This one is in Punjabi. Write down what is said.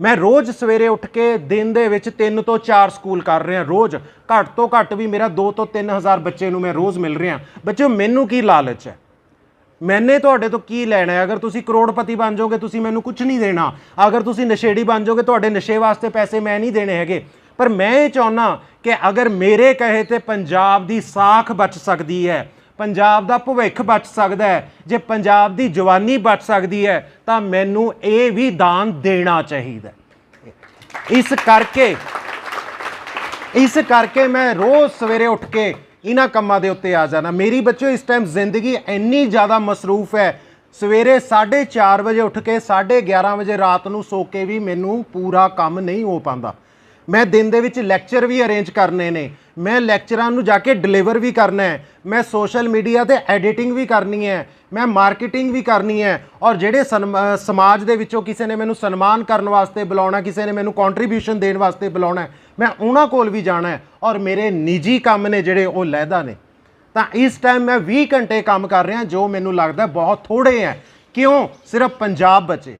ਮੈਂ ਰੋਜ਼ ਸਵੇਰੇ ਉੱਠ ਕੇ ਦਿਨ ਦੇ ਵਿੱਚ 3 ਤੋਂ 4 ਸਕੂਲ ਕਰ ਰਿਹਾ, ਰੋਜ਼। ਘੱਟ ਤੋਂ ਘੱਟ ਵੀ ਮੇਰਾ 2 ਤੋਂ 3000 ਬੱਚੇ ਨੂੰ ਮੈਂ ਰੋਜ਼ ਮਿਲ ਰਿਹਾ। ਬੱਚਿਓ, ਮੈਨੂੰ ਕੀ ਲਾਲਚ ਹੈ? ਮੈਨੇ ਤੁਹਾਡੇ ਤੋਂ ਕੀ ਲੈਣਾ ਹੈ? ਅਗਰ ਤੁਸੀਂ ਕਰੋੜਪਤੀ ਬਣ ਜਾਓਗੇ, ਤੁਸੀਂ ਮੈਨੂੰ ਕੁਝ ਨਹੀਂ ਦੇਣਾ। ਅਗਰ ਤੁਸੀਂ ਨਸ਼ੇੜੀ ਬਣ ਜਾਓਗੇ, ਤੁਹਾਡੇ ਨਸ਼ੇ ਵਾਸਤੇ ਪੈਸੇ ਮੈਂ ਨਹੀਂ ਦੇਣੇ ਹੈਗੇ। ਪਰ ਮੈਂ ਇਹ ਚਾਹੁੰਦਾ ਕਿ ਅਗਰ ਮੇਰੇ ਕਹੇ ਤੇ ਪੰਜਾਬ ਦੀ ਸਾਖ ਬਚ ਸਕਦੀ ਹੈ ਪੰਜਾਬ ਦਾ ਭਵਿੱਖ ਬਚ ਸਕਦਾ ਹੈ। ਜੇ ਪੰਜਾਬ ਦੀ ਜਵਾਨੀ ਬਚ ਸਕਦੀ ਹੈ, ਤਾਂ ਮੈਨੂੰ ਇਹ ਵੀ ਦਾਨ ਦੇਣਾ ਚਾਹੀਦਾ ਇਸ ਕਰਕੇ ਇਸ ਕਰਕੇ ਮੈਂ ਰੋਜ਼ ਸਵੇਰੇ ਉੱਠ ਕੇ ਇਹਨਾਂ ਕੰਮਾਂ ਦੇ ਉੱਤੇ ਆ ਜਾਣਾ ਮੇਰੀ ਬੱਚਿਓ, ਇਸ ਟਾਈਮ ਜ਼ਿੰਦਗੀ ਇੰਨੀ ਜ਼ਿਆਦਾ ਮਸਰੂਫ ਹੈ। ਸਵੇਰੇ 4:30 ਵਜੇ ਉੱਠ ਕੇ 11:30 ਵਜੇ ਰਾਤ ਨੂੰ ਸੋ ਕੇ ਵੀ ਮੈਨੂੰ ਪੂਰਾ ਕੰਮ ਨਹੀਂ ਹੋ ਪਾਉਂਦਾ। ਮੈਂ ਦਿਨ ਦੇ ਵਿੱਚ ਲੈਕਚਰ ਵੀ ਅਰੇਂਜ ਕਰਨੇ ਨੇ। ਮੈਂ ਲੈਕਚਰਾਂ ਨੂੰ ਜਾ ਕੇ ਡਿਲੀਵਰ ਵੀ ਕਰਨਾ ਹੈ। ਮੈਂ ਸੋਸ਼ਲ ਮੀਡੀਆ ਤੇ ਐਡੀਟਿੰਗ ਵੀ ਕਰਨੀ ਹੈ। ਮੈਂ ਮਾਰਕੀਟਿੰਗ ਵੀ ਕਰਨੀ ਹੈ। ਔਰ ਜਿਹੜੇ ਸਨਮ- ਸਮਾਜ ਦੇ ਵਿੱਚੋਂ ਕਿਸੇ ਨੇ ਮੈਨੂੰ ਸਨਮਾਨ ਕਰਨ ਵਾਸਤੇ ਬੁਲਾਉਣਾ, ਕਿਸੇ ਨੇ ਮੈਨੂੰ ਕੰਟਰੀਬਿਊਸ਼ਨ ਦੇਣ ਵਾਸਤੇ ਬੁਲਾਉਣਾ ਮੈਂ ਉਹਨਾਂ ਕੋਲ ਵੀ ਜਾਣਾ ਹੈ। ਔਰ ਮੇਰੇ ਨਿੱਜੀ ਕੰਮ ਨੇ ਜਿਹੜੇ ਉਹ ਲਹਿਦਾ ਨੇ। ਤਾਂ ਇਸ ਟਾਈਮ ਮੈਂ 20 ਘੰਟੇ ਕੰਮ ਕਰ ਰਿਹਾ, ਜੋ ਮੈਨੂੰ ਲੱਗਦਾ ਬਹੁਤ ਥੋੜੇ ਹੈ। ਕਿਉਂ? ਸਿਰਫ ਪੰਜਾਬ ਬਚੇ।